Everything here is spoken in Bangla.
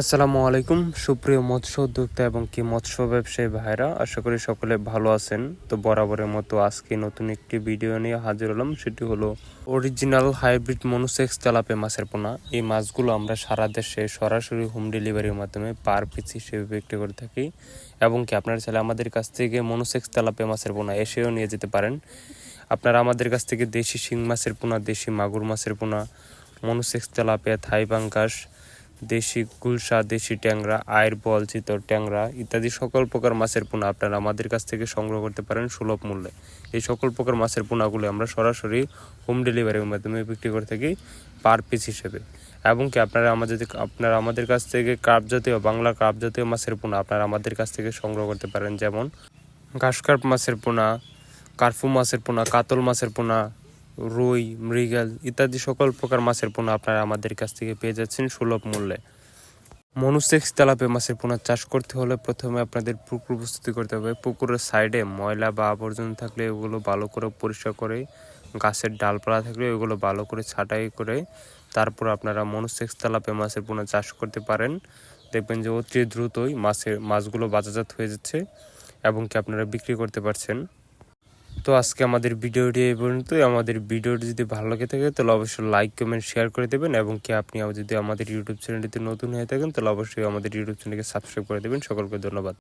আসসালামু আলাইকুম, সুপ্রিয় মৎস্য উদ্যোক্তা এবং কি মৎস্য ব্যবসায়ী ভাইরা, আশা করি সকলে ভালো আছেন। তো বরাবরের মতো আজকে নতুন একটি ভিডিও নিয়ে হাজির হলাম, সেটি হলো অরিজিনাল হাইব্রিড মনোসেক্স তেলাপে মাছের পোনা। এই মাছগুলো আমরা সারা দেশে সরাসরি হোম ডেলিভারির মাধ্যমে পার পিস হিসেবে বিক্রি করে থাকি। এবং কি আপনারা চাইলে আমাদের কাছ থেকে মনোসেক্স তেলাপে মাছের পোনা এসেও নিয়ে যেতে পারেন। আপনারা আমাদের কাছ থেকে দেশি শিং মাছের পোনা, দেশি মাগুর মাছের পোনা মনোসেক্স তেলাপিয়া থাই বাঙ্কাস দেশি গুলশা, দেশি ট্যাংরা আয়ের বল চিতর ট্যাংরা ইত্যাদি সকল প্রকার মাছের পোনা আপনারা আমাদের কাছ থেকে সংগ্রহ করতে পারেন সুলভ মূল্যে। এই সকল প্রকার মাছের পোনাগুলো আমরা সরাসরি হোম ডেলিভারির মাধ্যমে বিক্রি করে থাকি পার পিস হিসেবে। এবং কি আপনারা আমাদের আপনারা আমাদের কাছ থেকে কাপ জাতীয়, বাংলা কাপ জাতীয় মাছের পোনা আপনারা আমাদের কাছ থেকে সংগ্রহ করতে পারেন। যেমন ঘাসকার্প মাছের পোনা, কার্ফু মাছের পোনা, কাতল মাছের পোনা রুই, মৃগেল ইত্যাদি সকল প্রকার মাছের পোনা আপনারা আমাদের কাছ থেকে পেয়ে যাচ্ছেন সুলভ মূল্যে। মনুসেক্স তেলাপে মাছের পোনা চাষ করতে হলে প্রথমে আপনাদের পুকুর প্রস্তুতি করতে হবে। পুকুরের সাইডে ময়লা বা আবর্জনা থাকলে ওগুলো ভালো করে পরিষ্কার করে, গাছের ডালপালা থাকলে ওগুলো ভালো করে ছাঁটাই করে, তারপর আপনারা মনুসেক্স তেলাপে মাছের পোনা চাষ করতে পারেন। দেখবেন যে অতি দ্রুতই মাছের, মাছগুলো বাজারজাত হয়ে যাচ্ছে এবং কি আপনারা বিক্রি করতে পারছেন। তো আজকে আমাদের ভিডিওটি এই পর্যন্ত আমাদের ভিডিওটি যদি ভালো লাগে থাকে, তাহলে অবশ্যই লাইক কমেন্ট শেয়ার করে দেবেন এবং কি আপনি যদি আমাদের ইউটিউব চ্যানেলটিতে নতুন হয়ে থাকেন, তাহলে অবশ্যই আমাদের ইউটিউব চ্যানেলকে সাবস্ক্রাইব করে দেবেন। সকলকে ধন্যবাদ।